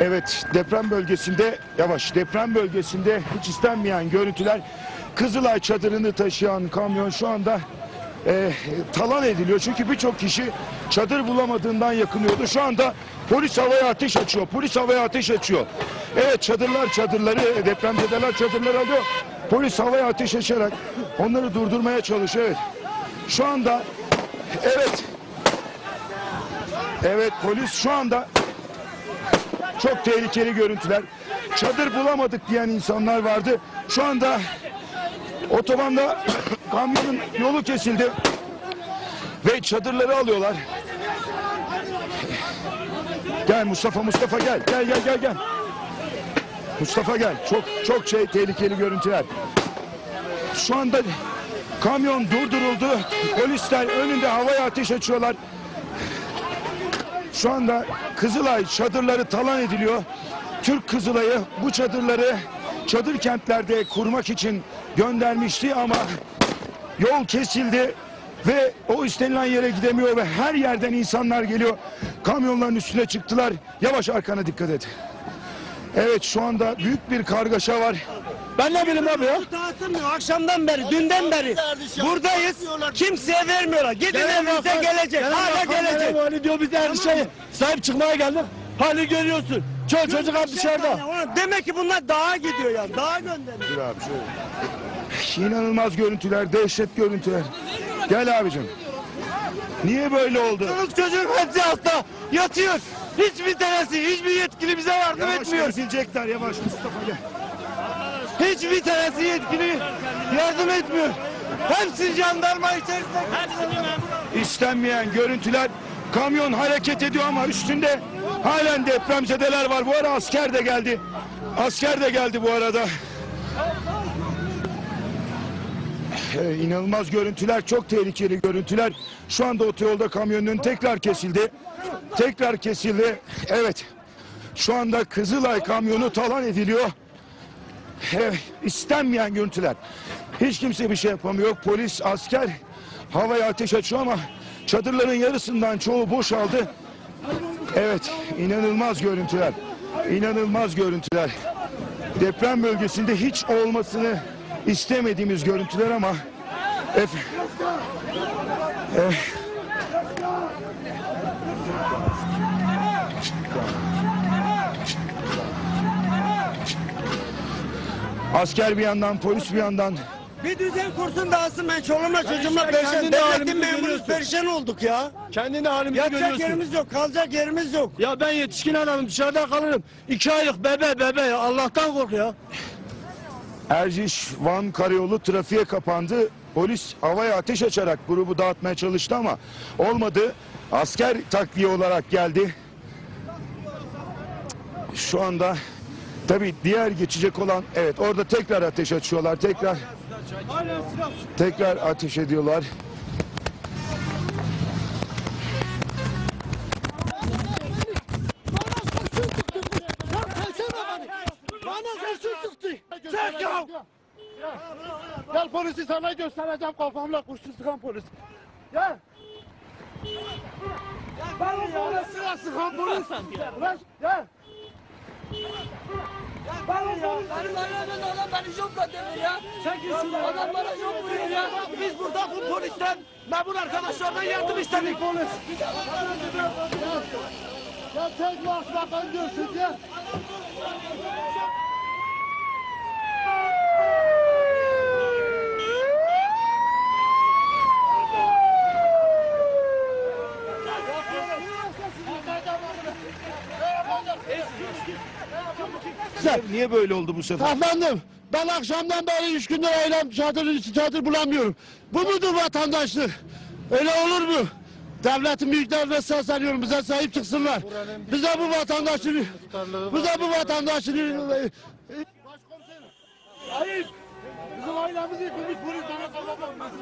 Evet deprem bölgesinde yavaş deprem bölgesinde hiç istenmeyen görüntüler Kızılay çadırını taşıyan kamyon şu anda e, talan ediliyor. Çünkü birçok kişi çadır bulamadığından yakınıyordu. Şu anda polis havaya ateş açıyor. Polis havaya ateş açıyor. Evet çadırlar çadırları depremzedeler çadırları alıyor. Polis havaya ateş açarak onları durdurmaya çalışıyor. Evet. Şu anda evet Evet polis şu anda çok tehlikeli görüntüler. Çadır bulamadık diyen insanlar vardı. Şu anda otobanda kamyonun yolu kesildi. Ve çadırları alıyorlar. Gel Mustafa Mustafa gel. Gel gel gel gel. Mustafa gel. Çok çok şey tehlikeli görüntüler. Şu anda kamyon durduruldu. Polisler önünde havaya ateş açıyorlar. Şu anda Kızılay çadırları talan ediliyor. Türk Kızılay'ı bu çadırları çadır kentlerde kurmak için göndermişti ama yol kesildi ve o istenilen yere gidemiyor ve her yerden insanlar geliyor. Kamyonların üstüne çıktılar. Yavaş arkana dikkat et. Evet şu anda büyük bir kargaşa var. Ben ne bileyim abi ya? Dağıtılmıyor akşamdan beri, dünden beri. Buradayız. Kimseye vermiyorlar. Gidin evinize gelecek. Hala gelecek. Vali diyor biz her şeye sahip çıkmaya geldik. Hali görüyorsun. Çocuk çocuk hep dışarıda. Demek ki bunlar dağa gidiyor ya. Dağa gönderiyor. İnanılmaz görüntüler, dehşet görüntüler. Gel abicim. Niye böyle oldu? Çoluk çocuk hepsi hasta. Yatıyor. Hiçbir tanesi, hiçbir yetkili bize yardım Yavaş etmiyor. ezilecekler yavaş Mustafa gel. Hiçbir tanesi yetkili yardım etmiyor. Hepsi jandarma içerisinde. İstenmeyen görüntüler. Kamyon hareket ediyor ama üstünde halen depremzedeler var. Bu ara asker de geldi. Asker de geldi bu arada. Ee, inanılmaz görüntüler, çok tehlikeli görüntüler. Şu anda otoyolda kamyonun tekrar kesildi. Tekrar kesildi. Evet. Şu anda Kızılay kamyonu talan ediliyor. Evet, istenmeyen görüntüler. Hiç kimse bir şey yapamıyor. Polis, asker havaya ateş açıyor ama çadırların yarısından çoğu boşaldı. Evet, inanılmaz görüntüler. İnanılmaz görüntüler. Deprem bölgesinde hiç olmasını istemediğimiz görüntüler ama Ef Eh. Asker bir yandan, polis bir yandan Bir düzen kursun dağılsın ben çoluğumla çocuğumla işte perişan. Devletin görüyorsun. perişan olduk ya. Kendini halimizi Yatacak görüyorsun. yerimiz yok, kalacak yerimiz yok. Ya ben yetişkin adamım dışarıda kalırım. İki aylık bebe bebe ya Allah'tan kork ya. Erciş Van Karayolu trafiğe kapandı. Polis havaya ateş açarak grubu dağıtmaya çalıştı ama olmadı. Asker takviye olarak geldi. Şu anda tabii diğer geçecek olan evet orada tekrar ateş açıyorlar. Tekrar tekrar ateş ediyorlar. Çek ya. Gel polisi sana göstereceğim kafamla kurşun sıkan polis. Gel. Bana böyle silah sıkan polis. Ulan gel. Bana polis. Benim annemin adam beni jopla demir ya. Sen kimsin? Adam bana jop vuruyor ya. Biz burada bu polisten, memur arkadaşlardan yardım istedik. Polis. Gel çek başbakan görsün gel. Niye böyle oldu bu sefer? Efendim ben akşamdan beri üç gündür eylem çadır, çadır bulamıyorum. Bu mudur vatandaşlık? Öyle olur mu? Devletin büyüklerine sesleniyorum bize sahip çıksınlar. Bize bu vatandaşlığı, bize bu vatandaşlığı... Başkomiserim. Ayıp. Bizim ailemizi yıkılmış polis bana kazanmak.